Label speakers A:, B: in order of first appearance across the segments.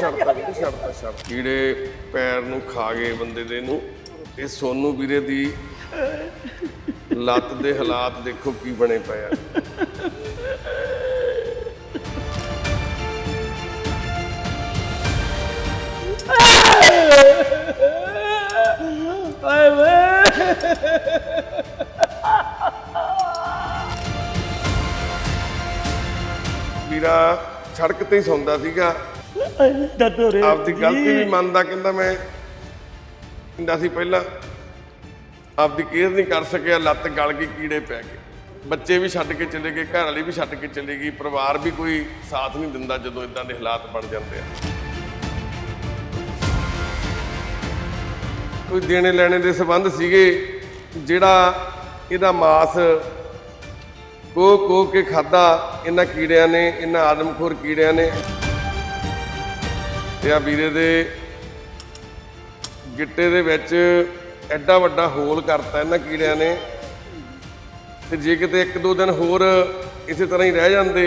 A: ਛੱਡਤਾ ਵੀਰੇ ਛੱਡਤਾ ਛੱਡ ਕੀੜੇ ਪੈਰ ਨੂੰ ਖਾ ਗਏ ਬੰਦੇ ਦੇ ਨੂੰ। ਇਹ ਸੋਨੂ ਵੀਰੇ ਦੀ ਲੱਤ ਦੇ ਹਾਲਾਤ ਦੇਖੋ ਕੀ ਬਣੇ ਪਏ ਆ।
B: ਆਏ ਵੇ।
A: ਵੀਰਾ ਸੜਕ ਤੇ ਹੀ ਸੌਂਦਾ ਸੀਗਾ।
B: ਦੱਦੋ ਰੇ
A: ਆਪਦੀ ਗਲਤੀ ਵੀ ਮੰਨਦਾ ਕਹਿੰਦਾ ਮੈਂ ਕਹਿੰਦਾ ਸੀ ਪਹਿਲਾਂ ਆਪਦੀ ਕੇਅਰ ਨਹੀਂ ਕਰ ਸਕਿਆ ਲੱਤ ਗਲ ਗਈ ਕੀੜੇ ਪੈ ਗਏ। ਬੱਚੇ ਵੀ ਛੱਡ ਕੇ ਚਲੇ ਗਏ ਘਰ ਵਾਲੀ ਵੀ ਛੱਡ ਕੇ ਚਲੇ ਗਈ ਪਰਿਵਾਰ ਵੀ ਕੋਈ ਸਾਥ ਨਹੀਂ ਦਿੰਦਾ ਜਦੋਂ ਇਦਾਂ ਦੇ ਹਾਲਾਤ ਬਣ ਜਾਂਦੇ ਆ। ਕੋਈ ਦੇਣੇ ਲੈਣੇ ਦੇ ਸਬੰਧ ਸੀਗੇ ਜਿਹੜਾ ਇਹਦਾ ਮਾਸ ਕੋ ਕੋ ਕੇ ਖਾਦਾ ਇਹਨਾਂ ਕੀੜਿਆਂ ਨੇ ਇਹਨਾਂ ਆਦਮਖੋਰ ਕੀੜਿਆਂ ਨੇ ਤੇ ਆ ਵੀਰੇ ਦੇ ਗਿੱਟੇ ਦੇ ਵਿੱਚ ਐਡਾ ਵੱਡਾ ਹੋਲ ਕਰਤਾ ਇਹਨਾਂ ਕੀੜਿਆਂ ਨੇ ਤੇ ਜੇ ਕਿਤੇ ਇੱਕ ਦੋ ਦਿਨ ਹੋਰ ਇਸੇ ਤਰ੍ਹਾਂ ਹੀ ਰਹਿ ਜਾਂਦੇ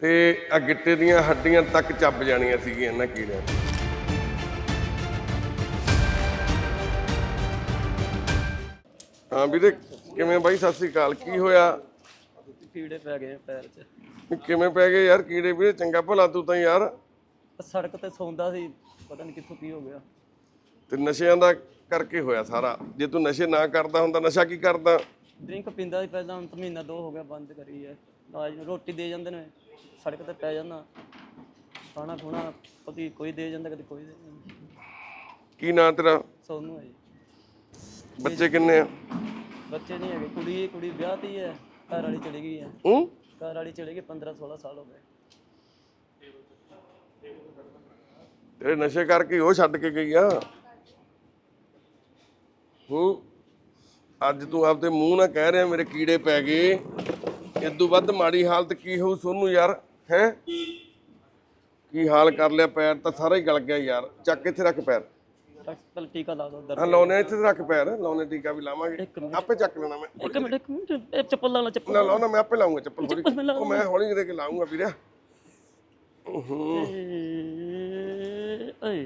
A: ਤੇ ਆ ਗਿੱਟੇ ਦੀਆਂ ਹੱਡੀਆਂ ਤੱਕ ਚੱਬ ਜਾਣੀਆਂ ਸੀਗੀਆਂ ਇਹਨਾਂ ਕੀੜਿਆਂ ਨੇ। ਹਾਂ ਵੀਰੇ ਕਿਵੇਂ ਬਾਈ? ਸਤਿ ਸ੍ਰੀ ਅਕਾਲ। ਕੀ ਹੋਇਆ?
B: ਕੀੜੇ ਪੈ ਗਏ ਪੈਰ 'ਚ।
A: ਕਿਵੇਂ ਪੈ ਗਏ ਯਾਰ ਕੀੜੇ ਵੀਰੇ? ਚੰਗਾ ਭਲਾ ਤੂੰ ਤਾਂ ਯਾਰ।
B: ਸੜਕ ਤੇ ਸੌਂਦਾ ਸੀ ਪਤਾ ਨਹੀਂ ਕਿੱਥੋਂ ਕੀ ਹੋ ਗਿਆ।
A: ਤੇ ਨਸ਼ਿਆਂ ਦਾ ਕਰਕੇ ਹੋਇਆ ਸਾਰਾ। ਜੇ ਤੂੰ ਨਸ਼ੇ ਨਾ ਕਰਦਾ ਹੁੰਦਾ ਨਸ਼ਾ ਕੀ ਕਰਦਾ?
B: ਡਰਿੰਕ ਪੀਂਦਾ ਸੀ ਪਹਿਲਾਂ ਹੁਣ ਤਾਂ ਮਹੀਨਾ ਦੋ ਹੋ ਗਿਆ ਬੰਦ ਕਰੀ ਹੈ। ਨਾਲ ਨੂੰ ਰੋਟੀ ਦੇ ਜਾਂਦੇ ਨੇ ਸੜਕ ਤੇ ਪੈ ਜਾਂਦਾ। ਖਾਣਾ ਖੁਣਾ ਕਦੀ ਕੋਈ ਦੇ ਜਾਂਦਾ ਕਦੀ ਕੋਈ ਦੇ ਜਾਂਦਾ।
A: ਕੀ ਨਾਂ ਤੇਰਾ?
B: ਸੋਨੂੰ ਹੈ ਜੀ।
A: ਬੱਚੇ ਕਿੰਨੇ ਆ?
B: ਬੱਚੇ ਨਹੀਂ ਹੈਗੇ ਕੁੜੀ ਕੁੜੀ ਵਿਆਹਤੀ ਹੈ ਘਰ ਵਾਲੀ ਚਲੀ ਗਈ ਹੈ।
A: ਹੂੰ?
B: ਘਰ ਵਾਲੀ ਚਲੀ ਗਈ 15 16 ਸਾਲ ਹੋ ਗਏ।
A: ਤੇਰੇ ਨਸ਼ੇ ਕਰਕੇ ਹੀ ਉਹ ਛੱਡ ਕੇ ਗਈ ਆ। ਹੂੰ। ਅੱਜ ਤੂੰ ਆਪਦੇ ਮੂੰਹ ਨਾਲ ਕਹਿ ਰਿਹਾ ਮੇਰੇ ਕੀੜੇ ਪੈ ਗਏ। ਇਦੋਂ ਵੱਧ ਮਾੜੀ ਹਾਲਤ ਕੀ ਹੋਊ ਸੋਨੂੰ ਯਾਰ ਹੈ? ਕੀ ਹਾਲ ਕਰ ਲਿਆ ਪੈਰ ਤਾਂ ਸਾਰਾ ਹੀ ਗਲ ਗਿਆ ਯਾਰ। ਚੱਕ ਇੱਥੇ ਰੱਖ ਪੈਰ।
B: ਟੀਕਾ ਲਾ ਦੋ ਦਰਦ
A: ਹਾਂ ਲਾਉਣੇ ਇੱਥੇ ਰੱਖ ਪੈਰ। ਲਾਉਣੇ ਟੀਕਾ ਵੀ ਲਾਵਾਂਗੇ। ਆਪੇ ਚੱਕ ਲੈਣਾ ਮੈਂ।
B: ਇੱਕ ਮਿੰਟ ਇੱਕ ਮਿੰਟ। ਇਹ ਚੱਪਲ ਲਾ ਲਾ ਚੱਪਲ
A: ਨਾ ਲਾਉਣਾ ਮੈਂ ਆਪੇ ਲਾਉਂਗਾ ਚੱਪਲ ਥੋੜੀ ਉਹ ਮੈਂ ਹੌਲੀ ਦੇ ਕੇ ਲਾਉਂਗਾ ਵੀਰੇ
B: ਏ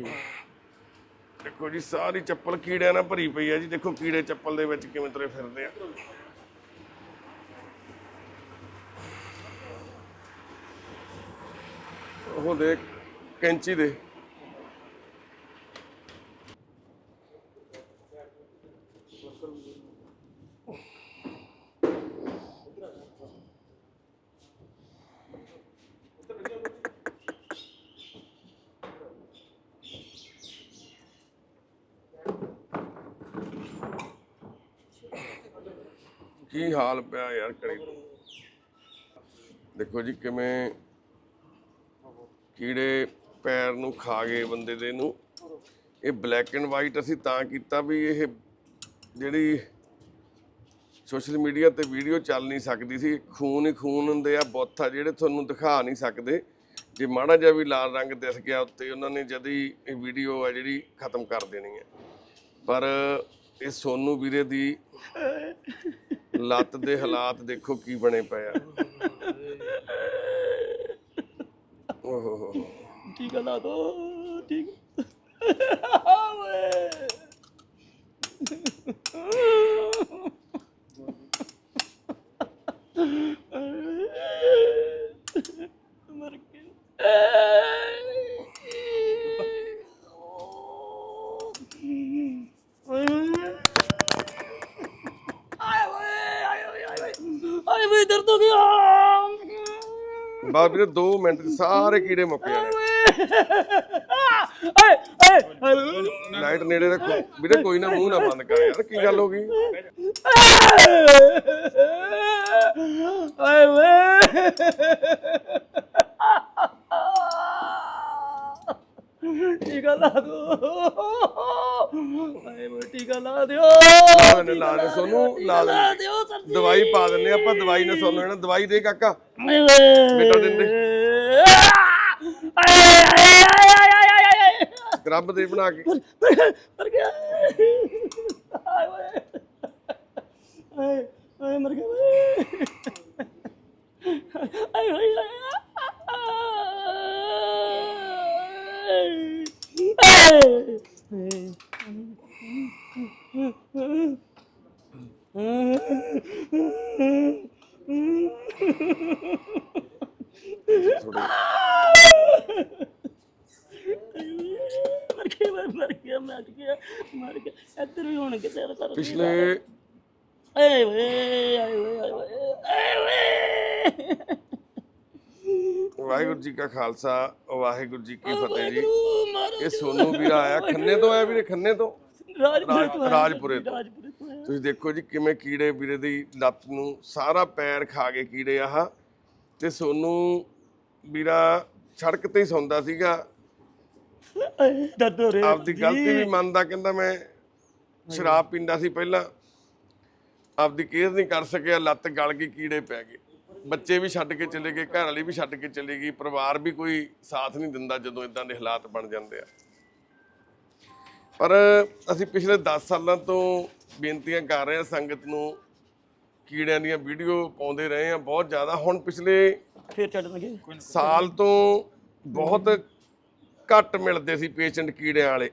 A: ਦੇਖੋ ਜੀ, ਸਾਰੀ ਚੱਪਲ ਕੀੜਿਆਂ ਨਾਲ ਭਰੀ ਪਈ ਆ ਜੀ। ਦੇਖੋ ਕੀੜੇ ਚੱਪਲ ਦੇ ਵਿੱਚ ਕਿਵੇਂ ਤੁਰੇ ਫਿਰਦੇ ਆ। ਉਹ ਦੇਖ, ਕੈਂਚੀ ਦੇ। ਕੀ ਹਾਲ ਪਿਆ ਯਾਰ ਕਰੀ ਦੇਖੋ ਜੀ, ਕਿਵੇਂ ਕੀੜੇ ਪੈਰ ਨੂੰ ਖਾ ਗਏ ਬੰਦੇ ਦੇ ਨੂੰ। ਇਹ ਬਲੈਕ ਐਂਡ ਵਾਈਟ ਅਸੀਂ ਤਾਂ ਕੀਤਾ ਵੀ ਇਹ ਜਿਹੜੀ ਸੋਸ਼ਲ ਮੀਡੀਆ ਤੇ ਵੀਡੀਓ ਚੱਲ ਨਹੀਂ ਸਕਦੀ ਸੀ। ਖੂਨ ਹੀ ਖੂਨ ਹੁੰਦੇ ਆ, ਬੁੱਤ ਆ ਜਿਹੜੇ ਤੁਹਾਨੂੰ ਦਿਖਾ ਨਹੀਂ ਸਕਦੇ। ਜੇ ਮਾੜਾ ਜਿਹਾ ਵੀ ਲਾਲ ਰੰਗ ਦਿਸ ਗਿਆ ਉੱਤੇ, ਉਹਨਾਂ ਨੇ ਜਦ ਇਹ ਵੀਡੀਓ ਆ ਜਿਹੜੀ ਖਤਮ ਕਰ ਦੇਣੀ ਹੈ। ਪਰ ਇਹ ਸੋਨੂ ਵੀਰੇ ਦੀ ਲੱਤ ਦੇ ਹਾਲਾਤ ਦੇਖੋ ਕੀ ਬਣੇ ਪਏ ਆ। ਓਹ ਹੋ ਹੋ ਹੋ।
B: ਟੀਕਾ ਠੀਕ। ਓਏ। ਮਰ ਗਿਆ ਆਏ ਓਏ ਆਏ ਓਏ ਆਏ ਓਏ ਆਏ ਓਏ ਦਰਦ ਹੋ ਗਿਆ
A: ਬਾਅਦ ਵੀਰੇ 2 ਮਿੰਟ 'ਚ ਸਾਰੇ ਕੀੜੇ ਮੁੱਕ ਜਾਣੇ।
B: ਏ ਏ
A: ਲਾਈਟ ਨੇੜੇ ਰੱਖੋ। ਵੀਰੇ ਕੋਈ ਨਾ ਮੂੰਹ ਨਾ ਬੰਦ ਕਰ ਯਾਰ ਕੀ ਗੱਲ ਹੋ ਗਈ?
B: ਆਏ ਵੇ ਟੀਕਾ ਲਾ ਦੋ ਆਏ ਵੇ ਟੀਕਾ ਲਾ ਦਿਓ।
A: ਉਹਨੇ ਲਾ ਦੇ ਸੋਨੂੰ ਲਾ ਦੇ
B: ਲਾ ਦਿਓ ਸਰ
A: ਦਵਾਈ ਪਾ ਦਿੰਨੇ ਆਪਾਂ ਦਵਾਈ ਨਾਲ ਸੋਨੂੰ ਇਹਨਾਂ ਦਵਾਈ ਦੇ ਕਾਕਾ।
B: ਆਏ
A: ਬੇਟਾ ਦਿੰਦੇ।
B: ਆਏ ਆਏ ਆਏ ਆਏ ਆਏ ਆਏ
A: ਗਰੱਬ ਦੇ ਬਣਾ ਕੇ।
B: ਮਰ ਗਿਆ। ਆਏ ਓਏ ਆਏ ਆਏ ਮਰ ਗਿਆ ਓਏ ਆਏ ਮਰ ਗਿਆ ਮੈਂ ਮਰ ਗਿਆ ਮਰ ਗਿਆ ਮਰ ਗਿਆ। ਇੱਧਰ ਵੀ ਹੁਣ ਕਿਤੇ ਕਰ
A: ਪਿਛਲੇ
B: ਏ ਵੇ ਆਏ ਵੇ ਆਏ ਵੇ ਆਏ ਵੇ।
A: ਵਾਹਿਗੁਰੂ ਜੀ ਕਾ ਖਾਲਸਾ ਵਾਹਿਗੁਰੂ ਜੀ ਕੀ ਫਤਿਹ ਜੀ। ਇਹ ਸੋਨੂ ਵੀਰਾ ਆਇਆ ਖੰਨੇ ਤੋਂ ਆਇਆ ਵੀਰੇ ਖੰਨੇ ਤੋਂ?
B: ਰਾਜਪੁਰੇ ਤੋਂ ਆਇਆ।
A: ਰਾਜਪੁਰੇ ਤੋਂ।
B: ਰਾਜਪੁਰੇ ਤੋਂ ਆਇਆ।
A: ਤੁਸੀਂ ਦੇਖੋ ਜੀ ਕਿਵੇਂ ਕੀੜੇ ਵੀਰੇ ਦੀ ਲੱਤ ਨੂੰ ਸਾਰਾ ਪੈਰ ਖਾ ਗਏ ਕੀੜੇ ਆਹ। ਤੇ ਸੋਨੂ ਵੀਰਾ ਸੜਕ ਤੇ ਹੀ ਸੌਂਦਾ ਸੀਗਾ।
B: ਰਿਹਾ
A: ਆਪਦੀ ਗਲਤੀ ਵੀ ਮੰਨਦਾ ਕਹਿੰਦਾ ਮੈਂ ਸ਼ਰਾਬ ਪੀਂਦਾ ਸੀ ਪਹਿਲਾਂ। ਆਪਦੀ ਕੇਅਰ ਨਹੀਂ ਕਰ ਸਕਿਆ ਲੱਤ ਗਲ ਗਈ ਕੀੜੇ ਪੈ ਗਏ। ਬੱਚੇ ਵੀ ਛੱਡ ਕੇ ਚਲੇ ਗਏ ਘਰ ਵਾਲੀ ਵੀ ਛੱਡ ਕੇ ਚਲੀ ਗਈ ਪਰਿਵਾਰ ਵੀ ਕੋਈ ਸਾਥ ਨਹੀਂ ਦਿੰਦਾ ਜਦੋਂ ਇਦਾਂ ਦੇ ਹਾਲਾਤ ਬਣ ਜਾਂਦੇ ਆ। ਪਰ ਅਸੀਂ ਪਿਛਲੇ 10 ਸਾਲਾਂ ਤੋਂ ਬੇਨਤੀਆਂ ਕਰ ਰਹੇ ਹਾਂ ਸੰਗਤ ਨੂੰ ਕੀੜਿਆਂ ਦੀਆਂ ਵੀਡੀਓ ਪਾਉਂਦੇ ਰਹੇ ਆ ਬਹੁਤ ਜ਼ਿਆਦਾ। ਹੁਣ ਪਿਛਲੇ
B: ਫੇਰ ਚੜਨਗੇ
A: ਸਾਲ ਤੋਂ ਬਹੁਤ ਘੱਟ ਮਿਲਦੇ ਸੀ ਪੇਸ਼ੈਂਟ ਕੀੜਿਆਂ ਵਾਲੇ।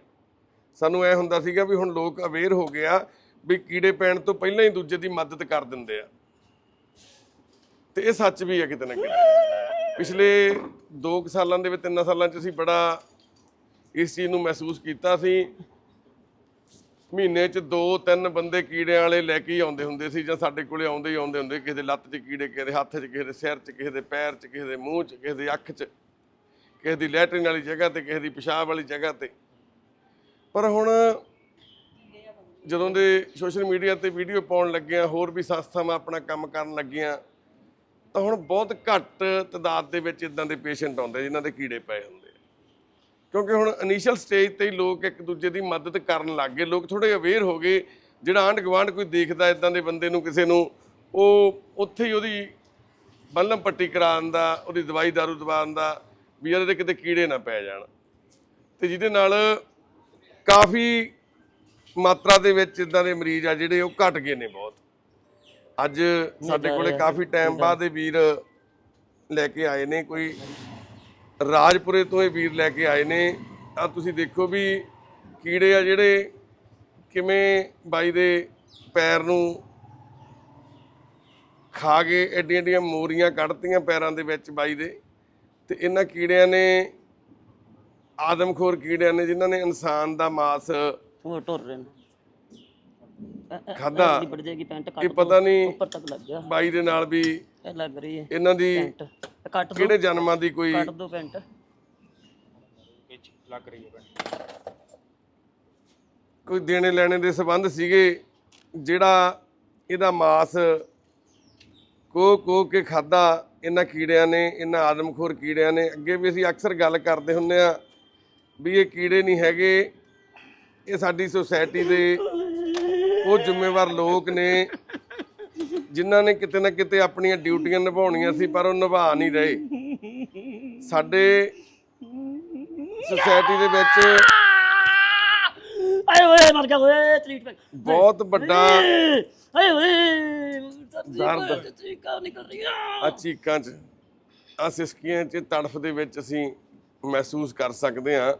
A: ਸਾਨੂੰ ਐ ਹੁੰਦਾ ਸੀਗਾ ਵੀ ਹੁਣ ਲੋਕ ਅਵੇਅਰ ਹੋ ਗਿਆ ਵੀ ਕੀੜੇ ਪੈਣ ਤੋਂ ਪਹਿਲਾਂ ਹੀ ਦੂਜੇ ਦੀ ਮਦਦ ਕਰ ਦਿੰਦੇ ਆ। ਤੇ ਇਹ ਸੱਚ ਵੀ ਹੈ ਕਿਤੇ ਨਾ ਕਿਤੇ। ਪਿਛਲੇ 2 ਸਾਲਾਂ ਦੇ ਵਿੱਚ 3 ਸਾਲਾਂ 'ਚ ਅਸੀਂ ਬੜਾ ਇਸ ਚੀਜ਼ ਨੂੰ ਮਹਿਸੂਸ ਕੀਤਾ ਸੀ। ਮਹੀਨੇ 'ਚ 2-3 ਬੰਦੇ ਕੀੜਿਆਂ ਵਾਲੇ ਲੈ ਕੇ ਹੀ ਆਉਂਦੇ ਹੁੰਦੇ ਸੀ ਜਾਂ ਸਾਡੇ ਕੋਲੇ ਆਉਂਦੇ ਹੀ ਆਉਂਦੇ ਹੁੰਦੇ ਕਿਸੇ ਦੇ ਲੱਤ 'ਚ ਕੀੜੇ, ਕਿਸੇ ਦੇ ਹੱਥ 'ਚ, ਕਿਸੇ ਦੇ ਸਿਰ 'ਚ, ਕਿਸੇ ਦੇ ਪੈਰ 'ਚ, ਕਿਸੇ ਦੇ ਮੂੰਹ 'ਚ, ਕਿਸੇ ਦੇ ਅੱਖ 'ਚ। ਕਿਸੇ ਦੀ ਲੈਟਰਿਨ ਵਾਲੀ ਜਗ੍ਹਾ ਤੇ, ਕਿਸੇ ਦੀ ਪਿਸ਼ਾਬ ਵਾਲੀ ਜਗ੍ਹਾ ਤੇ। ਪਰ ਹੁਣ ਜਦੋਂ ਦੇ ਸੋਸ਼ਲ ਮੀਡੀਆ ਤੇ ਵੀਡੀਓ ਪਾਉਣ ਲੱਗਿਆ, ਹੋਰ ਵੀ ਸੰਸਥਾਵਾਂ ਆਪਣਾ ਕੰਮ ਕਰਨ ਲੱਗੀਆਂ, ਤਾਂ ਹੁਣ ਬਹੁਤ ਘੱਟ ਤਦਾਦ ਦੇ ਵਿੱਚ ਇਦਾਂ ਦੇ ਪੇਸ਼ੈਂਟ ਆਉਂਦੇ ਜਿਨ੍ਹਾਂ ਦੇ ਕੀੜੇ ਪਏ ਹੁੰਦੇ ਕਿਉਂਕਿ ਹੁਣ ਇਨੀਸ਼ੀਅਲ ਸਟੇਜ ਤੇ ਹੀ ਲੋਕ ਇੱਕ ਦੂਜੇ ਦੀ ਮਦਦ ਕਰਨ ਲੱਗ। ਗਏ ਲੋਕ ਥੋੜੇ ਅਵੇਅਰ ਹੋ ਗਏ, ਜਿਹੜਾ ਆਂਢ ਗੁਆਂਢ ਕੋਈ ਦੇਖਦਾ ਇਦਾਂ ਦੇ ਬੰਦੇ ਨੂੰ, ਕਿਸੇ ਨੂੰ, ਉਹ ਉੱਥੇ ਹੀ ਉਹਦੀ ਬੱਲਮ ਪੱਟੀ ਕਰਾਉਣ ਦਾ, ਉਹਦੀ ਦਵਾਈ ਦਾਰੂ ਦਵਾਉਣ ਦਾ ਵੀ ਇਹਦੇ ਕਿਤੇ ਕੀੜੇ ਨਾ ਪੈ ਜਾਣ। ਤੇ ਜਿਹਦੇ ਨਾਲ ਕਾਫੀ ਮਾਤਰਾ ਦੇ ਵਿੱਚ ਇਦਾਂ ਦੇ ਮਰੀਜ਼ ਆ ਜਿਹੜੇ ਉਹ ਘਟ ਗਏ ਨੇ ਬਹੁਤ। ਅੱਜ ਸਾਡੇ ਕੋਲੇ ਕਾਫੀ ਟਾਈਮ ਬਾਅਦ ਇਹ ਵੀਰ ਲੈ ਕੇ ਆਏ ਨੇ, ਕੋਈ ਰਾਜਪੁਰੇ ਤੋਂ ਇਹ ਵੀਰ ਲੈ ਕੇ ਆਏ ਨੇ। ਆ ਤੁਸੀਂ ਦੇਖੋ ਵੀ ਕੀੜੇ ਆ ਜਿਹੜੇ ਕਿਵੇਂ ਬਾਈ ਦੇ ਪੈਰ ਨੂੰ ਖਾ ਗਏ ਐਡੀਆਂ ਐਡੀਆਂ ਮੋਰੀਆਂ ਕੱਢਤੀਆਂ ਪੈਰਾਂ ਦੇ ਵਿੱਚ ਬਾਈ ਦੇ। ਤੇ ਇਹਨਾਂ ਕੀੜਿਆਂ ਨੇ ਆਦਮਖੋਰ ਕੀੜਿਆਂ ਨੇ ਜਿਨ੍ਹਾਂ ਨੇ ਇਨਸਾਨ ਦਾ ਮਾਸ
B: ਉਹ ਟੁਰ ਰਹੇ ਨੇ। ਜਾਏਗੀ ਪੈਂਟ ਕੱਟ
A: ਇਹ ਪਤਾ ਨਹੀਂ
B: ਉੱਪਰ ਤੱਕ ਲੱਗ ਗਿਆ।
A: ਬਾਈ ਦੇ ਨਾਲ ਵੀ
B: ਇਹ ਲੱਗ ਰਹੀ ਹੈ
A: ਇਹਨਾਂ ਦੀ
B: ਪੈਂਟ। ਕੱਟ ਦੋ
A: ਕਿਹੜੇ ਜਨਮਾਂ ਦੀ ਕੋਈ
B: ਕੱਟ ਦੋ ਪੈਂਟ।
A: ਕੋਈ ਦੇਣੇ ਲੈਣੇ ਦੇ ਸਬੰਧ ਸੀਗੇ ਜਿਹੜਾ ਇਹਦਾ ਮਾਸ ਕੋ ਕੋ ਕੇ ਖਾਦਾ ਇਹਨਾਂ ਕੀੜਿਆਂ ਨੇ, ਇਹਨਾਂ ਆਦਮਖੋਰ ਕੀੜਿਆਂ ਨੇ, ਅੱਗੇ ਵੀ ਅਸੀਂ ਅਕਸਰ ਗੱਲ ਕਰਦੇ ਹੁੰਨੇ ਆ ਵੀ ਇਹ ਕੀੜੇ ਨਹੀਂ ਹੈਗੇ। ਇਹ ਸਾਡੀ ਸੋਸਾਇਟੀ ਦੇ ਉਹ ਜ਼ਿੰਮੇਵਾਰ ਲੋਕ ਨੇ, ਜਿਨ੍ਹਾਂ ਨੇ ਕਿਤੇ ਨਾ ਕਿਤੇ ਆਪਣੀਆਂ ਡਿਊਟੀਆਂ ਨਿਭਾਉਣੀਆਂ ਸੀ, ਪਰ ਉਹ ਨਿਭਾ ਨਹੀਂ ਰਹੇ। ਸਾਡੇ ਸੋਸਾਇਟੀ ਦੇ ਵਿੱਚ
B: ਆਏ ਓਏ ਮਰ ਗਿਆ ਓਏ ਟ੍ਰੀਟਮੈਂਟ
A: ਬਹੁਤ ਵੱਡਾ
B: ਆਏ ਓਏ
A: ਦਰਦ।
B: ਚੀਕਾਂ ਨਿਕਲ ਰਹੀਆਂ।
A: ਆ ਚੀਕਾਂ 'ਚ ਆ ਸਿਸਕੀਆਂ 'ਚ ਤੜਫ ਦੇ ਵਿੱਚ ਅਸੀਂ ਮਹਿਸੂਸ ਕਰ ਸਕਦੇ ਹਾਂ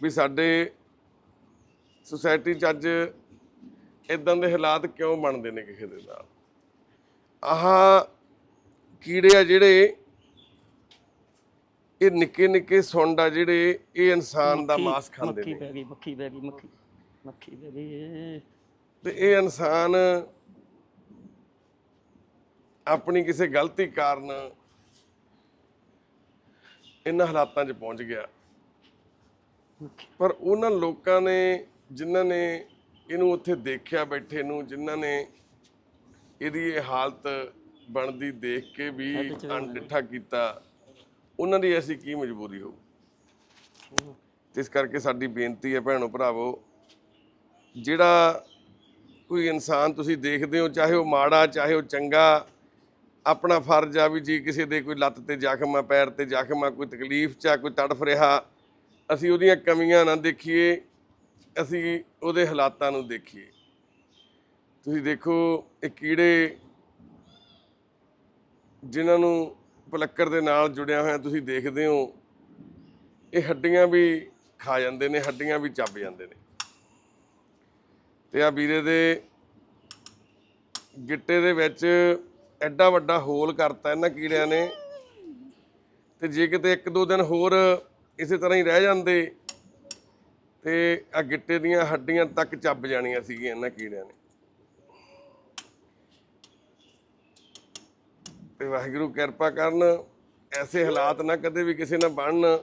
A: ਵੀ ਸਾਡੇ ਸੁਸਾਇਟੀ 'ਚ ਅੱਜ ਇਦਾਂ ਦੇ ਹਾਲਾਤ ਕਿਉਂ ਬਣਦੇ ਨੇ ਕਿਸੇ ਦੇ ਨਾਲ? ਆਹ ਕੀੜੇ ਆ ਜਿਹੜੇ ਇਹ ਨਿੱਕੇ ਨਿੱਕੇ ਸੁੰਡ ਆ ਜਿਹੜੇ ਇਹ ਇਨਸਾਨ ਦਾ ਮਾਸ ਖਾਂਦੇ
B: ਮੱਖੀ
A: ਨੇ।
B: ਪੈ ਗਈ ਮੱਖੀ ਪੈ ਗਈ ਮੱਖੀ। ਮੱਖੀ ਏ।
A: ਤੇ ਇਹ ਇਨਸਾਨ ਆਪਣੀ ਕਿਸੇ ਗਲਤੀ ਕਾਰਨ ਇਹਨਾਂ ਹਾਲਾਤਾਂ 'ਚ ਪਹੁੰਚ ਗਿਆ। ਪਰ ਉਹਨਾਂ ਲੋਕਾਂ ਨੇ ਜਿਨ੍ਹਾਂ ਨੇ ਇਹਨੂੰ ਉੱਥੇ ਦੇਖਿਆ ਬੈਠੇ ਨੂੰ ਜਿਨ੍ਹਾਂ ਨੇ ਇਹਦੀ ਇਹ ਹਾਲਤ ਬਣਦੀ ਦੇਖ ਕੇ ਵੀ ਅਣਡਿੱਠਾ ਕੀਤਾ ਉਹਨਾਂ ਦੀ ਐਸੀ ਕੀ ਮਜਬੂਰੀ ਹੋਊ? ਇਸ ਕਰਕੇ ਸਾਡੀ ਬੇਨਤੀ ਹੈ ਭੈਣੋ ਭਰਾਵੋ ਜਿਹੜਾ ਕੋਈ ਇਨਸਾਨ ਤੁਸੀਂ ਦੇਖਦੇ ਹੋ, ਚਾਹੇ ਉਹ ਮਾੜਾ, ਚਾਹੇ ਉਹ ਚੰਗਾ, ਆਪਣਾ ਫਰਜ਼ ਆ ਵੀ ਜੀ ਕਿਸੇ ਦੇ ਕੋਈ ਲੱਤ ਤੇ ਜ਼ਖਮ ਆ, ਪੈਰ ਤੇ ਜ਼ਖਮ ਆ, ਕੋਈ ਤਕਲੀਫ ਚ ਆ, ਕੋਈ ਤੜਫ ਰਿਹਾ, ਅਸੀਂ ਉਹਦੀਆਂ ਕਮੀਆਂ ਨਾ ਦੇਖੀਏ, ਅਸੀਂ ਉਹਦੇ ਹਾਲਾਤਾਂ ਨੂੰ ਦੇਖੀਏ। ਤੁਸੀਂ ਦੇਖੋ, ਇਹ ਕੀੜੇ ਜਿਨ੍ਹਾਂ ਨੂੰ ਪਲੱਕਰ ਦੇ ਨਾਲ ਜੁੜਿਆ ਹੋਇਆ ਤੁਸੀਂ ਦੇਖਦੇ ਹੋ, ਇਹ ਹੱਡੀਆਂ ਵੀ ਖਾ ਜਾਂਦੇ ਨੇ, ਹੱਡੀਆਂ ਵੀ ਚੱਬ ਜਾਂਦੇ ਨੇ। ਤੇ ਆ ਵੀਰੇ ਦੇ ਗਿੱਟੇ ਦੇ ਵਿੱਚ ਐਡਾ ਵੱਡਾ ਹੋਲ ਕਰਤਾ ਇਹਨਾਂ ਕੀੜਿਆਂ ਨੇ। ਤੇ ਜੇ ਕਿਤੇ ਇੱਕ ਦੋ ਦਿਨ ਹੋਰ ਇਸੇ ਤਰ੍ਹਾਂ ਹੀ ਰਹਿ ਜਾਂਦੇ, ਤੇ ਆ ਗਿੱਟੇ ਦੀਆਂ ਹੱਡੀਆਂ ਤੱਕ ਚੱਬ ਜਾਣੀਆਂ ਸੀਗੀਆਂ ਇਹਨਾਂ ਕੀੜਿਆਂ ਨੇ। ਤੇ ਵਾਹਿਗੁਰੂ ਕਿਰਪਾ ਕਰਨ, ਐਸੇ ਹਾਲਾਤ ਨਾ ਕਦੇ ਵੀ ਕਿਸੇ ਨਾਲ ਬਣਨ,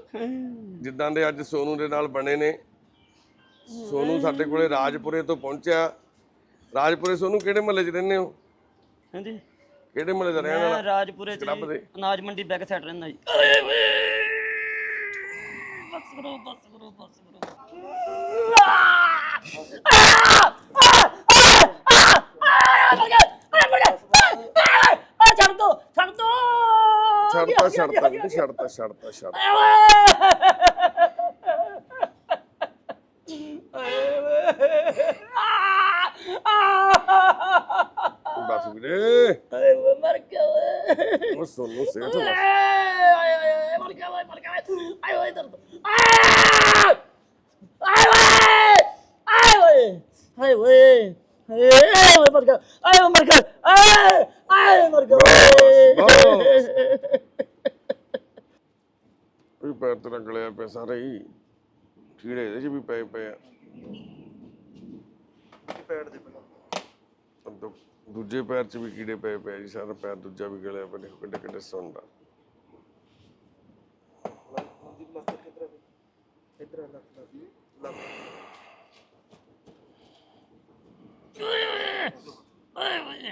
A: ਜਿੱਦਾਂ ਦੇ ਅੱਜ ਸੋਨੂ ਦੇ ਨਾਲ ਬਣੇ ਨੇ। ਸੋਨੂ ਸਾਡੇ ਕੋਲੇ ਰਾਜਪੁਰੇ ਤੋਂ ਪਹੁੰਚਿਆ। ਰਾਜਪੁਰੇ ਸੋਨੂ ਕਿਹੜੇ ਮਹੱਲੇ 'ਚ ਰਹਿੰਦੇ ਹੋ?
B: ਹਾਂਜੀ।
A: ਕਿਹੜੇ ਮਹੱਲੇ ਦਾ ਰਹਿਣ ਵਾਲਾ?
B: ਮੈਂ ਰਾਜਪੁਰੇ ਚ
A: ਕਲੱਬ
B: ਜੀ
A: ਦੇ?
B: ਅਨਾਜ ਮੰਡੀ ਬੈਕ ਸਾਈਡ ਰਹਿੰਦਾ ਜੀ। ਬਸ ਕਰੋ ਬਸ ਕਰੋ ਬਸ ਕਰੋ। ਛੱਡ ਦੋ ਛੱਡ ਦੋ।
A: ਛੱਡਤਾ ਛੱਡਤਾ ਵੀਰੇ ਛੱਡਤਾ ਛੱਡਤਾ ਛੱਡ ਬਸ ਵੀਰੇ
B: ਮਰ ਗਿਆ ਓਏ
A: ਉਹ ਸੋਨੂ ਸੇਠ
B: ਆਏ ਆਏ ਆਏ ਮਰ ਗਿਆ ਓਏ ਮਰ ਗਿਆ ਓਏ ਆਏ ਓਏ ਦਰਦ ਆਏ ਓਏ ਆਏ ਓਏ ਆਏ ਓਏ ਆਏ ਓਏ ਮਰ ਗਿਆ ਆਏ ਓਏ ਮਰ ਗਿਆ ਆਏ ਆਏ ਮਰ ਗਿਆ
A: ਵੀ ਪੈਰ ਤੇਰਾ ਗਲਿਆ ਪਿਆ ਸਾਰੇ ਹੀ ਕੀੜੇ ਇਹਦੇ 'ਚ ਵੀ ਪਏ ਪਏ ਆ
C: ਪੈੜ ਦੇ
A: ਦੂ- ਦੂਜੇ ਪੈਰ 'ਚ ਵੀ ਕੀੜੇ ਪਏ ਪਏ ਆ ਜੀ ਸਾਰਾ ਪੈਰ ਦੂਜਾ ਵੀ ਗਲਿਆ ਪਿਆ ਦੇਖੋ ਕਿੱਡੇ ਕਿੱਡੇ ਸੁੰਡਾ
C: ਦੀ ਪਲਾਸਟਰ ਕਿੱਧਰ ਹੈ ਇੱਧਰ ਆ ਲੱਗ ਲੱਗ ਲੱਗ
B: ਆਏ ਓਏ ਆਏ ਓਏ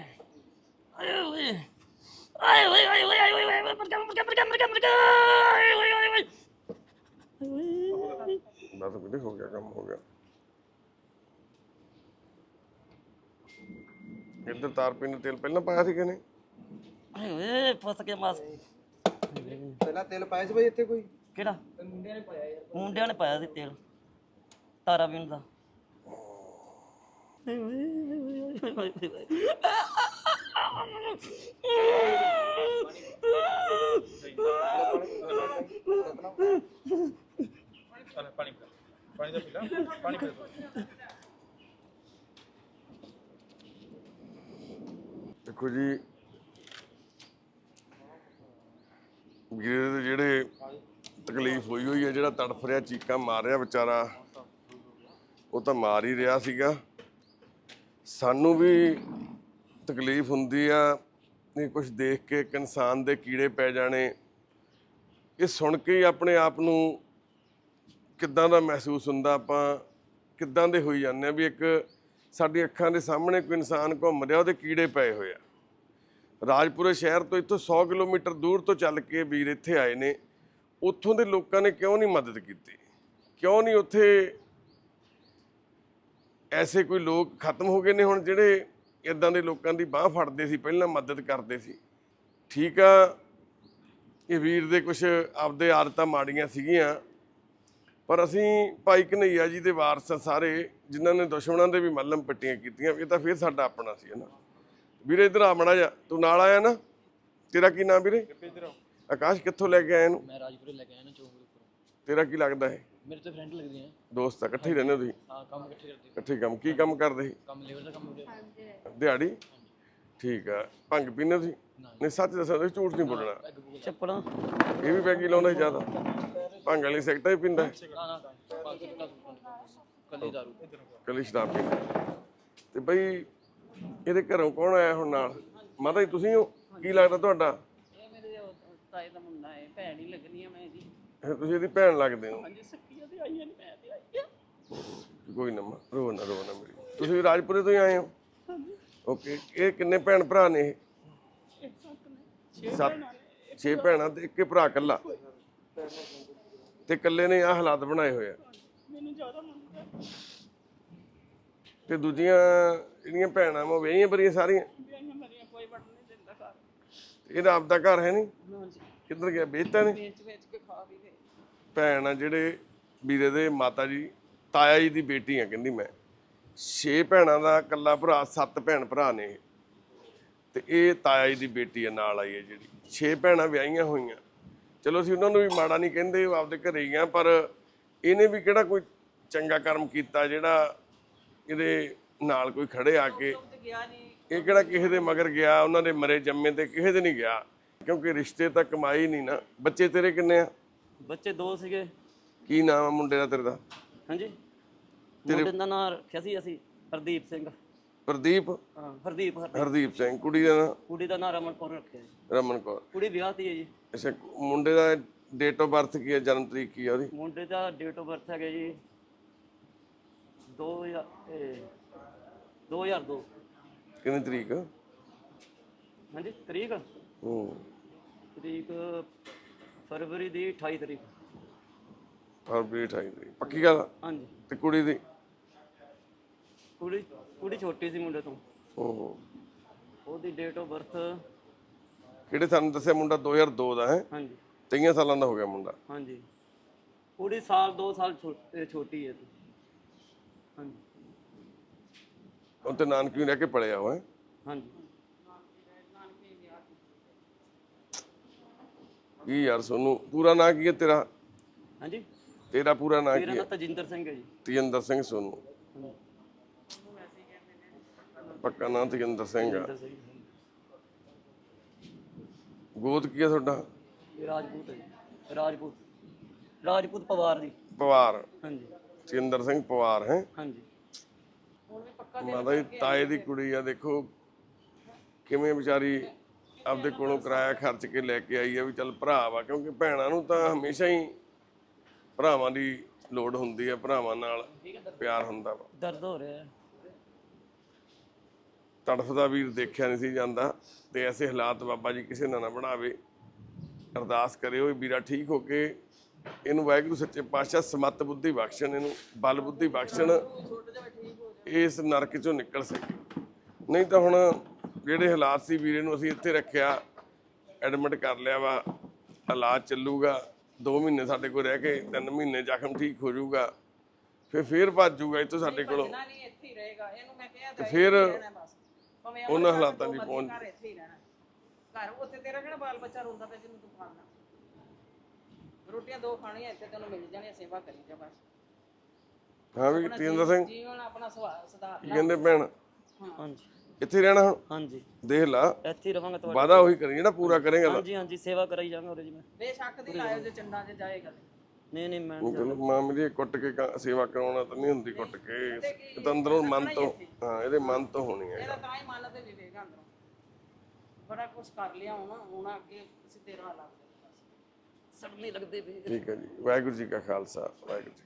B: ਆਏ ਓਏ ਆਏ ਓਏ ਆਏ ਓਏ ਆਏ ਓਏ ਮਰ ਗਿਆ ਮਰ ਗਿਆ ਮਰ ਗਿਆ ਮਰ ਗਿਆ ਮਰ ਗਿਆ ਆਏ ਓਏ ਆਏ ਓਏ
A: ਬਸ ਵੀਰੇ ਹੋ ਗਿਆ ਕੰਮ ਹੋ ਗਿਆ ਇੱਧਰ ਤਾਰ ਪੀਣ ਨੂੰ ਤੇਲ ਪਹਿਲਾਂ ਪਾਇਆ ਸੀ ਕਿਨੇ
B: ਆਏ ਓਏ ਫਸ ਗਿਆ ਮਾਸ।
C: ਪਹਿਲਾਂ ਤੇਲ ਪਾਇਆ ਸੀ ਬਈ ਇੱਥੇ ਕੋਈ?
B: ਕਿਹੜਾ? ਮੁੰਡਿਆਂ ਨੇ ਪਾਇਆ ਯਾਰ। ਮੁੰਡਿਆਂ ਨੇ ਪਾਇਆ ਸੀ ਤੇਲ। ਤਾਰਾ ਵੀਣ ਦਾ।
C: ਪਾਣੀ ਪਾਣੀ ਦਾ ਪੀਲਾ ਪਾਣੀ ਪੀ
A: ਦੇਖੋ ਜੀ ਵੀਰੇ ਦੇ ਜਿਹੜੇ ਤਕਲੀਫ ਹੋਈ ਹੋਈ ਹੈ, ਜਿਹੜਾ ਤੜਫ ਰਿਹਾ, ਚੀਕਾਂ ਮਾਰ ਰਿਹਾ ਵਿਚਾਰਾ, ਉਹ ਤਾਂ ਮਾਰ ਹੀ ਰਿਹਾ ਸੀਗਾ। ਸਾਨੂੰ ਵੀ ਤਕਲੀਫ ਹੁੰਦੀ ਆ, ਨਹੀਂ ਕੁਝ ਦੇਖ ਕੇ ਇੱਕ ਇਨਸਾਨ ਦੇ ਕੀੜੇ ਪੈ ਜਾਣੇ। ਇਹ ਸੁਣ ਕੇ ਹੀ ਆਪਣੇ ਆਪ ਨੂੰ ਕਿੱਦਾਂ ਦਾ ਮਹਿਸੂਸ ਹੁੰਦਾ, ਆਪਾਂ ਕਿੱਦਾਂ ਦੇ ਹੋਈ ਜਾਂਦੇ ਆ ਵੀ ਇੱਕ ਸਾਡੀ ਅੱਖਾਂ ਦੇ ਸਾਹਮਣੇ ਕੋਈ ਇਨਸਾਨ ਘੁੰਮ ਰਿਹਾ, ਉਹਦੇ ਕੀੜੇ ਪਏ ਹੋਏ ਆ। ਰਾਜਪੁਰੇ ਸ਼ਹਿਰ ਤੋਂ ਇੱਥੋਂ 100 ਕਿਲੋਮੀਟਰ ਦੂਰ ਤੋਂ ਚੱਲ ਕੇ ਵੀਰ ਇੱਥੇ ਆਏ ਨੇ। ਉੱਥੋਂ ਦੇ ਲੋਕਾਂ ਨੇ ਕਿਉਂ ਨਹੀਂ ਮਦਦ ਕੀਤੀ? ਕਿਉਂ ਨਹੀਂ ਉੱਥੇ ਐਸੇ ਕੋਈ ਲੋਕ ਖਤਮ ਹੋ ਗਏ ਨੇ ਹੁਣ ਜਿਹੜੇ ਇਦਾਂ ਦੇ ਲੋਕਾਂ ਦੀ ਬਾਹ ਫੜਦੇ ਸੀ, ਪਹਿਲਾਂ ਮਦਦ ਕਰਦੇ ਸੀ? ਠੀਕ ਆ, ਇਹ ਵੀਰ ਦੇ ਕੁਝ ਆਪਦੇ ਆਦਤਾਂ ਮਾੜੀਆਂ ਸੀਗੀਆਂ, ਪਰ ਅਸੀਂ ਭਾਈ ਕਨਈਆ ਜੀ ਦੇ ਵਾਰਸ ਸਾਰੇ, ਜਿਨ੍ਹਾਂ ਨੇ ਦੁਸ਼ਮਣਾਂ ਦੇ ਵੀ ਮੱਲਮ ਪੱਟੀਆਂ ਕੀਤੀਆਂ, ਇਹ ਤਾਂ ਫਿਰ ਸਾਡਾ ਆਪਣਾ ਸੀ ਹਨਾ ਵੀਰੇ ਇਧਰ ਆ ਮੜਾ ਜਾ ਤੂੰ ਨਾਲ ਆਇਆ ਨਾ। ਤੇਰਾ ਕੀ ਨਾਮ ਵੀਰੇ? ਆਕਾਸ਼ ਕਿੱਥੋਂ ਲੈ ਕੇ ਆਇਆ ਇਹਨੂੰ?
D: ਮੈਂ ਰਾਜਪੁਰੇ ਲੈ ਕੇ ਆਇਆ ਨਾ ਚੌਂਕ ਦੇ ਉੱਪਰ।
A: ਤੇਰਾ ਕੀ ਲੱਗਦਾ ਹੈ
D: ਮੇਰੇ ਤੇ ਫਰੈਂਡ ਲੱਗਦੇ ਆ।
A: ਦੋਸਤ ਆ ਇਕੱਠੇ ਹੀ ਰਹਿੰਦੇ ਹੋ ਤੁਸੀਂ?
D: ਹਾਂ ਕੰਮ ਇਕੱਠੇ ਕਰਦੇ
A: ਇਕੱਠੇ ਕੰਮ ਕੀ ਕੰਮ ਕਰਦੇ ਸੀ
D: ਕੰਮ ਲੇਬਰ ਦਾ ਕੰਮ ਹੋ ਗਿਆ।
A: ਦਿਹਾੜੀ? ਠੀਕ ਆ ਭੰਗ ਪੀਂਦੇ ਤੁਸੀਂ? ਨਹੀਂ ਸੱਚ ਦੱਸੋ ਤੁਸੀਂ ਝੂਠ ਨਹੀਂ ਬੋਲਣਾ।
B: ਚੱਪਲਾਂ?
A: ਇਹ ਵੀ ਪੈਗੀ ਲਾਉਂਦਾ ਸੀ ਜ਼ਿਆਦਾ। ਭੰਗ ਵਾਲੀ ਸਿਗਰਟਾਂ ਹੀ ਪੀਂਦਾ ਹੈ?
D: ਨਾ ਨਾ ਕੱਲੀ ਦਾਰੂ।
A: ਕੱਲੀ ਸ਼ਰਾਬ ਪੀਂਦਾ ਤੇ ਬਈ ਇਹਦੇ ਘਰੋਂ ਕੌਣ ਆਇਆ ਹੁਣ ਨਾਲ? ਮਾਤਾ ਜੀ ਤੁਸੀਂ ਹੋ? ਕੀ ਲੱਗਦਾ ਤੁਹਾਡਾ?
E: ਇਹ ਮੇਰੇ ਉਹ ਤਾਏ ਦਾ ਮੁੰਡਾ ਹੈ ਭੈਣ ਹੀ ਲੱਗਣੀ ਆ ਮੈਂ ਇਹਦੀ
A: ਇਹ ਤੁਸੀਂ ਇਹਦੀ ਭੈਣ ਲੱਗਦੇ ਹੋ?
E: ਹਾਂਜੀ ਸੱਕੀਆਂ ਤੇ ਆਈਆਂ ਨੇ ਮੈਂ ਤੇ ਆਈ ਆ
A: ਕੋਈ ਨਾ ਮਾਂ, ਰੋ ਨਾ ਰੋ ਨਾ ਮੇਰੀ। ਤੁਸੀਂ ਰਾਜਪੁਰੇ ਤੋਂ ਹੀ ਆਏ ਹੋ? ਓਕੇ ਇਹ ਕਿੰਨੇ ਭੈਣ ਭਰਾ ਨੇ ਇਹ? ਸੱਤ ਛੇ ਭੈਣਾਂ ਤੇ ਇੱਕ ਹੀ ਭਰਾ ਇਕੱਲਾ? ਤੇ ਇਕੱਲੇ ਨੇ ਆਹ ਹਾਲਾਤ ਬਣਾਏ ਹੋਏ ਆ।
E: ਮੈਨੂੰ ਜ਼ਿਆਦਾ ਮੰਗਦਾ
A: ਤੇ ਦੂਜੀਆਂ ਜਿਹੜੀਆਂ ਭੈਣਾਂ ਉਹ ਵਿਆਹੀਆਂ ਬਰੀਆਂ ਸਾਰੀਆਂ?
E: ਵਿਆਹੀਆਂ ਮਰੀਆਂ ਕੋਈ ਵੜਨ ਨਹੀਂ ਦਿੰਦਾ ਘਰ
A: ਇਹਦਾ ਆਪਦਾ ਘਰ ਹੈ ਨਹੀਂ?
E: ਹਾਂਜੀ।
A: ਕਿੱਧਰ ਗਿਆ? ਵੇਚਤਾ ਨੇ
E: ਵੇਚ ਵੇਚ ਕੇ ਖਾ ਵੀ ਗਏ।
A: ਭੈਣ ਆ ਜਿਹੜੇ ਵੀਰੇ ਦੇ ਮਾਤਾ ਜੀ ਤਾਇਆ ਜੀ ਦੀ ਬੇਟੀ ਆ ਕਹਿੰਦੀ ਮੈਂ। ਛੇ ਭੈਣਾਂ ਦਾ ਇਕੱਲਾ ਭਰਾ ਸੱਤ ਭੈਣ ਭਰਾ ਨੇ ਇਹ। ਤੇ ਇਹ ਤਾਇਆ ਜੀ ਦੀ ਬੇਟੀ ਆ ਨਾਲ ਆਈ ਹੈ ਜਿਹੜੀ। ਛੇ ਭੈਣਾਂ ਵਿਆਹੀਆਂ ਹੋਈਆਂ। ਚਲੋ ਅਸੀਂ ਉਹਨਾਂ ਨੂੰ ਵੀ ਮਾੜਾ ਨਹੀਂ ਕਹਿੰਦੇ ਉਹ ਆਪਦੇ ਘਰੇ ਹੀ ਆ ਪਰ ਇਹਨੇ ਵੀ ਕਿਹੜਾ ਕੋਈ ਚੰਗਾ ਕਰਮ ਕੀਤਾ ਜਿਹੜਾ ਇਹਦੇ ਨਾਲ ਕੋਈ ਖੜੇ ਆ ਕੇ ਇਹ ਕਿਹੜਾ ਕਿਸੇ ਦੇ ਮਗਰ ਗਿਆ ਉਹਨਾਂ ਦੇ ਮਰੇ ਜੰਮੇ ਤੇ ਕਿਸੇ ਦੇ ਨਹੀਂ ਗਿਆ। ਕਿਉਂਕਿ ਰਿਸ਼ਤੇ ਤਾਂ ਕਮਾਈ ਨਹੀਂ ਨਾ। ਬੱਚੇ ਤੇਰੇ ਕਿੰਨੇ ਆ?
B: ਬੱਚੇ ਦੋ ਸੀਗੇ।
A: ਕੀ ਨਾਮ ਆ ਮੁੰਡੇ ਦਾ ਤੇਰੇ ਦਾ?
B: ਹਾਂਜੀ। ਮੁੰਡੇ ਦਾ ਨਾਮ ਰੱਖਿਆ ਸੀ ਅਸੀਂ ਹਰਦੀਪ ਸਿੰਘ।
A: ਪ੍ਰਦੀਪ
B: ਹਾਂ ਹਰਦੀਪ ਹਰਦੀਪ।
A: ਹਰਦੀਪ ਸਿੰਘ ਕੁੜੀ ਦਾ ਨਾਂ?
B: ਕੁੜੀ ਦਾ ਨਾਮ ਰਮਨਪੁਰ ਰੱਖਿਆ ਜੀ।
A: ਰਮਨ ਕੌਰ।
B: ਕੁੜੀ ਵਿਆਹਤੀ ਹੈ ਜੀ।
A: ਅੱਛਾ ਮੁੰਡੇ ਦਾ ਡੇਟ ਆਫ ਬਰਥ ਕੀ ਹੈ? ਜਨਮ ਤਰੀਕ ਕੀ ਹੈ ਉਹਦੀ?
B: ਮੁੰਡੇ ਦਾ ਡੇਟ ਆਫ ਬਰਥ ਹੈਗਾ ਜੀ 2000 ਇਹ 2002
A: ਕਿੰਨੀ ਤਰੀਕ?
B: ਹਾਂਜੀ ਤਰੀਕ?
A: ਹੂੰ।
B: ਤਰੀਕ ਫਰਵਰੀ ਦੀ 28 ਤਰੀਕ।
A: ਫਰਵਰੀ 28 ਤਰੀਕ। ਪੱਕੀ ਗੱਲ ਆ?
B: ਹਾਂਜੀ।
A: ਤੇ ਕੁੜੀ ਦੀ?
B: ਕੁੜੀ ਕੁੜੀ ਛੋਟੀ ਸੀ ਮੁੰਡੇ ਤੋਂ।
A: ਹੂੰ।
B: ਉਹਦੀ ਡੇਟ ਆਫ ਬਰਥ
A: ਕਿਹੜੇ ਸਾਨੂੰ ਦੱਸਿਆ ਮੁੰਡਾ? 2002 ਦਾ ਹੈ?
B: ਹਾਂਜੀ।
A: 23 ਸਾਲਾਂ ਦਾ ਹੋ ਗਿਆ ਮੁੰਡਾ।
B: ਹਾਂਜੀ। ਕੁੜੀ ਸਾਲ 2 ਸਾਲ ਛੋ- ਇਹ ਛੋਟੀ ਹੈ ਜੀ। ਹਾਂਜੀ।
A: ਉਹ ਤੇ ਨਾਨਕੀ ਰਹਿ ਕੇ ਪੜਿਆ ਹੋਇਆ।
B: ਹਾਂਜੀ।
A: ਕੀ ਯਾਰ ਸੋਨੂੰ ਪੂਰਾ ਨਾਂ ਕੀ ਹੈ ਤੇਰਾ?
B: ਹਾਂਜੀ।
A: ਤੇਰਾ ਪੂਰਾ ਨਾਂ
B: ਮੇਰਾ
A: ਕੀ ਹੈ?
B: ਤਜਿੰਦਰ ਸਿੰਘ ਹੈ ਜੀ।
A: ਤੇਜਿੰਦਰ ਸਿੰਘ ਸੋਨੂੰ। ਪੱਕਾ ਨਾਂ ਤੇਜਿੰਦਰ ਸਿੰਘ ਆ।
B: ਤਜਿੰਦਰ ਸਿੰਘ
A: ਗੋਤ ਕੀ ਹੈ ਤੁਹਾਡਾ?
B: ਇਹ ਰਾਜਪੂਤ ਹੈ ਜੀ। ਰਾਜਪੂਤ। ਰਾਜਪੂਤ ਪਰਿਵਾਰ ਦੀ
A: ਪਵਾਰ।
B: ਹਾਂਜੀ।
A: ਤੇਜਿੰਦਰ ਸਿੰਘ ਪਵਾਰ ਹੈ।
B: ਹਾਂਜੀ।
A: ਮਾਤਾ ਜੀ ਤਾਏ ਦੀ ਕੁੜੀ ਆ ਦੇਖੋ ਕਿਵੇਂ ਵਿਚਾਰੀ ਆਪਦੇ ਕੋਲੋਂ ਕਿਰਾਇਆ ਖਰਚ ਕੇ ਲੈ ਕੇ ਆਈ ਆ ਵੀ ਚੱਲ ਭਰਾ ਵਾ ਕਿਉਂਕਿ ਭੈਣਾਂ ਨੂੰ ਤਾਂ ਹਮੇਸ਼ਾ ਹੀ ਭਰਾਵਾਂ ਦੀ ਲੋੜ ਹੁੰਦੀ ਆ ਭਰਾਵਾਂ ਨਾਲ ਪਿਆਰ ਹੁੰਦਾ ਵਾ।
B: ਦਰਦ ਹੋ ਰਿਹਾ ਹੈ।
A: ਤੜਫਦਾ ਵੀਰ ਦੇਖਿਆ ਨਹੀਂ ਸੀ ਜਾਂਦਾ ਤੇ ਐਸੇ ਹਾਲਾਤ ਬਾਬਾ ਜੀ ਕਿਸੇ ਨਾਲ ਨਾ ਬਣਾਵੇ। ਅਰਦਾਸ ਕਰਿਓ ਵੀਰਾ ਠੀਕ ਹੋ ਕੇ ਇਹਨੂੰ ਵਾਹਿਗੁਰੂ ਸੱਚੇ ਪਾਤਸ਼ਾਹ ਸਮਤ ਬੁੱਧੀ ਬਖਸ਼ਣ ਇਹਨੂੰ ਬਲ ਬੁੱਧੀ ਬਖਸ਼ਣ ਇਸ ਨਰਕ ਚੋਂ ਨਿਕਲ ਸਕੇ। ਨਹੀਂ ਤਾਂ ਹੁਣ ਜਿਹੜੇ ਹਾਲਾਤ ਸੀ ਵੀਰੇ ਨੂੰ ਅਸੀਂ ਇੱਥੇ ਰੱਖਿਆ ਐਡਮਿਟ ਕਰ ਲਿਆ ਵਾ ਇਲਾਜ ਚੱਲੂਗਾ 2 ਮਹੀਨੇ ਸਾਡੇ ਕੋਲ ਰਹਿ ਕੇ 3 ਮਹੀਨੇ ਜ਼ਖਮ ਠੀਕ ਹੋ ਜਾਊਗਾ ਫਿਰ ਫੇਰ ਭੱਜ ਜਾਊਗਾ ਇੱਥੋਂ ਸਾਡੇ ਕੋਲੋਂ।
E: ਨਾ ਨਹੀਂ ਇੱਥੇ ਹੀ ਰਹੇਗਾ। ਇਹਨੂੰ ਮੈਂ ਕਿਹਾ
A: ਤੇ
E: ਤਾਂ
A: ਫਿਰ ਉਹਨਾਂ ਹਾਲਾਤਾਂ ਦੀ ਪਹੁੰਚ
E: ਘਰ ਉੱਥੇ ਤੇਰਾ ਕਿਹੜਾ ਬਾਲ ਬੱਚਾ ਰੋਂਦਾ ਪਿਆ ਜਿਹਨੂੰ ਤੂੰ ਖਾਣਾ ਰੋਟੀਆਂ ਦੋ ਖਾਣੀਆਂ ਇੱਥੇ ਤੈਨੂੰ ਮਿਲ ਜਾਣੀਆਂ ਸੇਵਾ ਕਰੀ ਜਾ ਬਸ।
A: ਹਾਂ ਵੀ ਤੇਜਿੰਦਰ ਸਿੰਘ।
E: ਜੀਵਨ ਆਪਣਾ ਸੁਭਾਅ ਸੁਧਾਰ
A: ਕੀ ਕਹਿੰਦੇ ਭੈਣ?
B: ਹਾਂਜੀ।
A: ਇੱਥੇ ਰਹਿਣਾ ਹੁਣ?
B: ਹਾਂਜੀ।
A: ਦੇਖ ਲਾ।
B: ਇੱਥੇ ਰਵਾਂਗਾ ਤੁਹਾਡੇ
A: ਵਾਦਾ ਉਹੀ ਕਰੀ ਜਿਹੜਾ ਪੂਰਾ ਕਰੇਗਾ ਨਾ
B: ਹਾਂਜੀ ਹਾਂਜੀ ਸੇਵਾ ਕਰਾਈ ਜਾਵਾਂਗਾ ਉਰੇ ਜੀ ਮੈਂ।
E: ਬੇਸ਼ੱਕ ਦੀ ਲਾਇਓ ਜੇ ਚੰਡਾ ਜੇ ਜਾਏਗਾ
B: ਨਹੀਂ ਨਹੀਂ ਮੈਂ ਨਹੀਂ
A: ਚਲੋ ਮਾਂ ਮੇਰੀ ਕੁੱਟ ਕੇ ਸੇਵਾ ਕਰਾਉਣਾ ਤਾਂ ਨਹੀਂ ਹੁੰਦੀ ਕੁੱਟ ਕੇ। ਇਹ ਤਾਂ ਅੰਦਰੋਂ ਮਨ ਤੋਂ ਹਾਂ ਇਹਦੇ ਮਨ ਤੋਂ ਹੋਣੀ ਹੈ।
E: ਇਹਦਾ ਤਾਂ ਹੀ ਮਨ ਤੇ ਵਿਵੇਕ ਅੰਦਰੋਂ। ਬੜਾ ਕੁਝ ਕਰ ਲਿਆ ਹੁਣ ਹੁਣ ਅੱਗੇ ਸਿੱਧੇ ਰਾਹ ਲੱਗ
B: ਸੜਨੇ ਲੱਗਦੇ ਪਏ
A: ਠੀਕ ਹੈ ਜੀ। ਵਾਹਿਗੁਰੂ ਜੀ ਕਾ ਖਾਲਸਾ ਵਾਹਿਗੁਰੂ ਜੀ